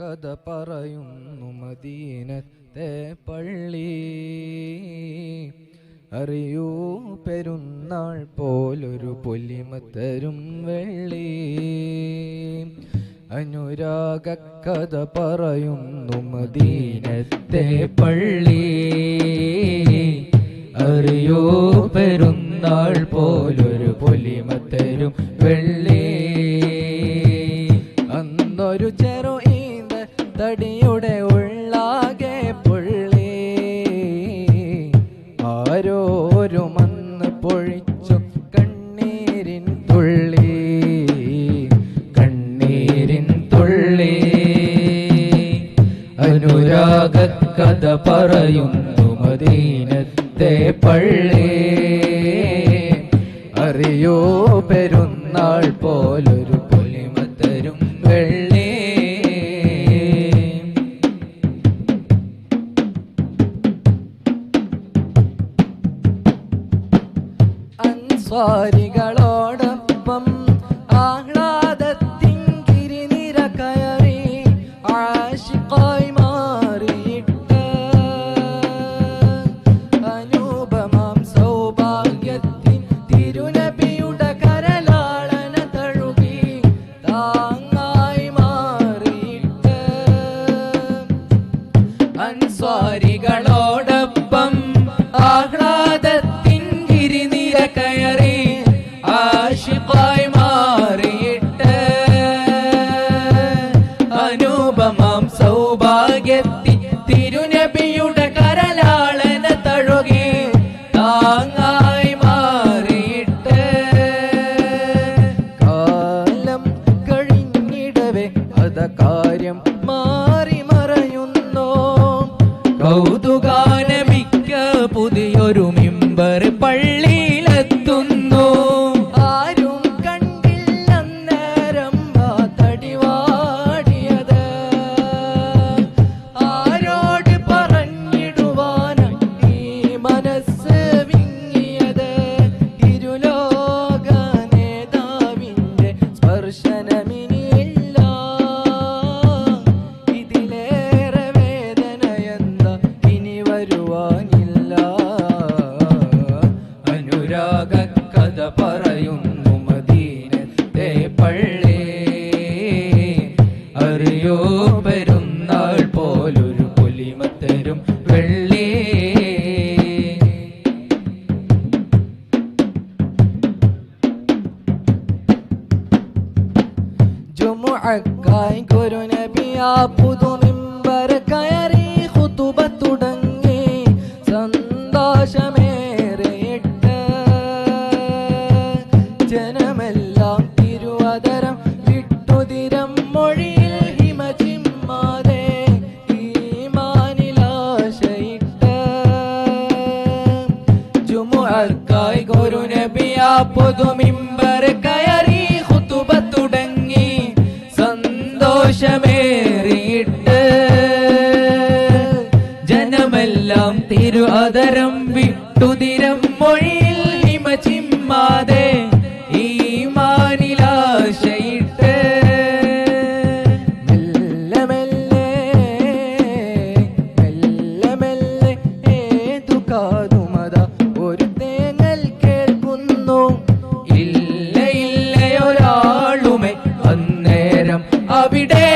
കഥ പറയുന്നു മദീനത്തെ പള്ളി. അറിയൂ പെരുന്നാൾ പോലൊരു പൊലിമത്തരും വെള്ളി. അനുരാഗ കഥ പറയുന്നു മദീനത്തെ പള്ളി. അറിയോ പെരുന്നാൾ തടിയുടെ ഉള്ളാകെ പുള്ളി. ആരോരു മന്ന് പൊഴിച്ചു കണ്ണീരിൻ തുള്ളി. കണ്ണീരിൻ തുള്ളി. അനുരാഗ കഥ പറയുന്നു മദീനത്തെ പള്ളി. അൻസ്വാരികളോടൊപ്പം കഴിഞ്ഞിടവേ അത കഥ പറയുന്നു മദീനത്തെ പള്ളി അറിയോ? പെരുന്നാൾ പോലൊരു പൊലിമത്തരും വെള്ളി. ജുമുഅക്കായി ഗുരുനബിയാ പുതുമിമ്പർ കയറി പുതുമിമ്പർ കയറി ഖുതുബ തുടങ്ങി സന്തോഷമേറിയിട്ട്. ജനമെല്ലാം തിരു അതരം വിട്ടുതിരം മൊഴിയിൽ ഹിമചിമ്മാതെ അവിടെ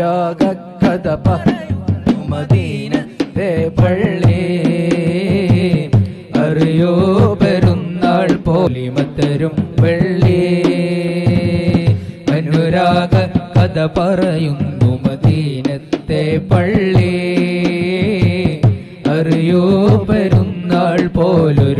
അനുരാഗ കഥ പറയുന്നു മദീനത്തെ പള്ളി. അറിയോ പെരുന്നാൾ പോലിമത്തരും വെള്ളി അനുരാഗ കഥ പറയുന്നു മദീനത്തെ പള്ളി. അറിയോ പെരുന്നാൾ പോലൊരു